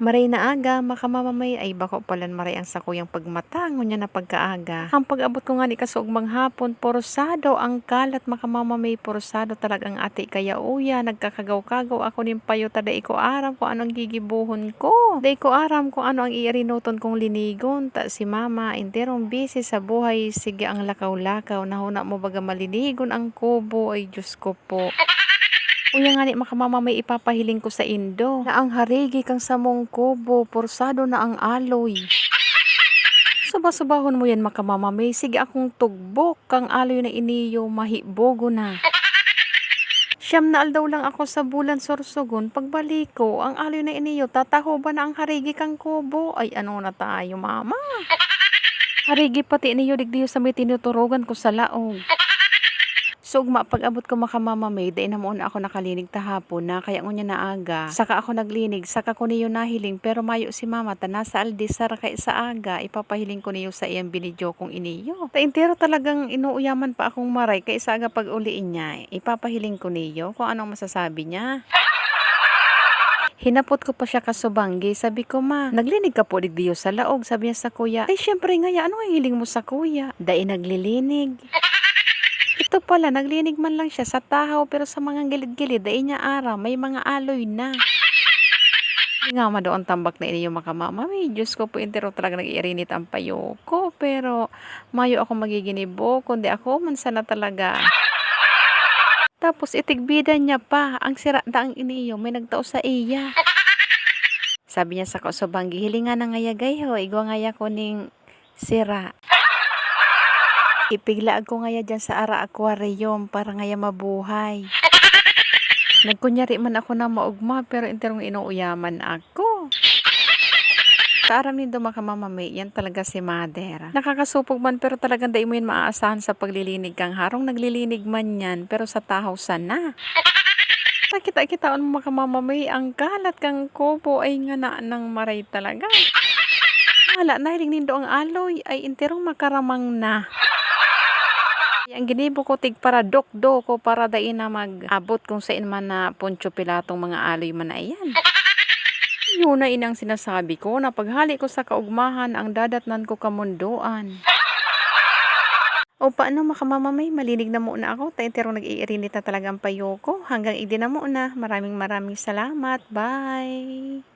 Maray na aga, makamamamay ay bako palan maray ang sakuyang pagmatangon niya na pagkaaga. Ang pag-abot ko nga ni kasugmang hapon, porosado ang kalat makamamamay porosado talagang ate kaya uya, nagkakagaw-kagaw ako nin payo tada ko aram ko anong gigibuhon ko. Day ko aram kung ano ang iarinuton kong linigon. Ta si mama, enterong busy sa buhay, sige ang lakaw-lakaw, nahuna mo baga malinigon ang kubo, ay Diyos ko po. Uya nga ni makamama may ipapahiling ko sa Indo. Na ang harigi kang samong kubo, porsado na ang aloy. Subasubahon mo yan makamama may sige akong tugbok kang aloy na iniyo mahibogo na. Siyam na aldaw lang ako sa bulan sorsogon. Pagbalik ko, ang aloy na iniyo, tataho ba na ang harigi kang kubo? Ay ano na tayo mama? Harigi pati iniyo digdiyo sa may tinuturugan ko sa laog. So, ugma, pag abot ko makamamamay, dahil na muna ako nakalinig tahapon na kaya ngunya na aga. Saka ako naglinig, saka ko niyo nahiling, pero mayo si mama, ta nasa aldisar kay sa aga, ipapahiling ko niyo sa iyang binidyo kong iniyo. Ta entero talagang inuuyaman pa akong maray, kay sa aga pag uliin niya, ipapahiling ko niyo kung anong masasabi niya. Hinapot ko pa siya kasubanggi. Sabi ko, ma, naglinig ka po digdiyo sa laog. Sabi niya sa kuya, ay syempre nga, ya, ano ang hiling mo sa kuya? Dahil naglilinig. Ito pala, naglinig man lang siya sa tahaw pero sa mga gilid-gilid, dahil niya ara, may mga aloy na. Hindi nga ma doon tambak na inyo makamama. May Diyos ko po intero talaga nag-iirinit ang payo ko. Pero mayo ako magiginibo, kundi ako man sana talaga. Tapos itigbida niya pa, ang sira da ang iniyo, may nagtao sa iya. Sabi niya sa kausobang, gihilingan na ngayagay ho, igwa ngaya ko ning sira. Ipiglaag ko ngaya dyan sa ara aquarium para ngaya mabuhay. Nagkunyari man ako na maugma pero interong inuuyaman ako. Kaaram nindo makamamamay, yan talaga si mother. Nakakasupog man pero talagang dai mo yan maaasahan sa paglilinig kang harong. Naglilinig man yan pero sa tahaw sana. Nakita-kitaan mo makamamamay, ang kalat kang kubo ay nga na ng maray talaga. Wala, nahiling nindo ang aloy ay interong makaramang na. Ang ginibo ko tig para dokdo ko para dai na mag-abot kung saan man na Poncho Pilatong mga aloy man na iyan. Yun na inang sinasabi ko na paghali ko sa kaugmahan ang dadatnan ko kamunduan. O paano makamamamay, malinig na muna ako. Tayo nag-iirinit na talaga ang payo ko. Hanggang idi na. Maraming maraming salamat. Bye!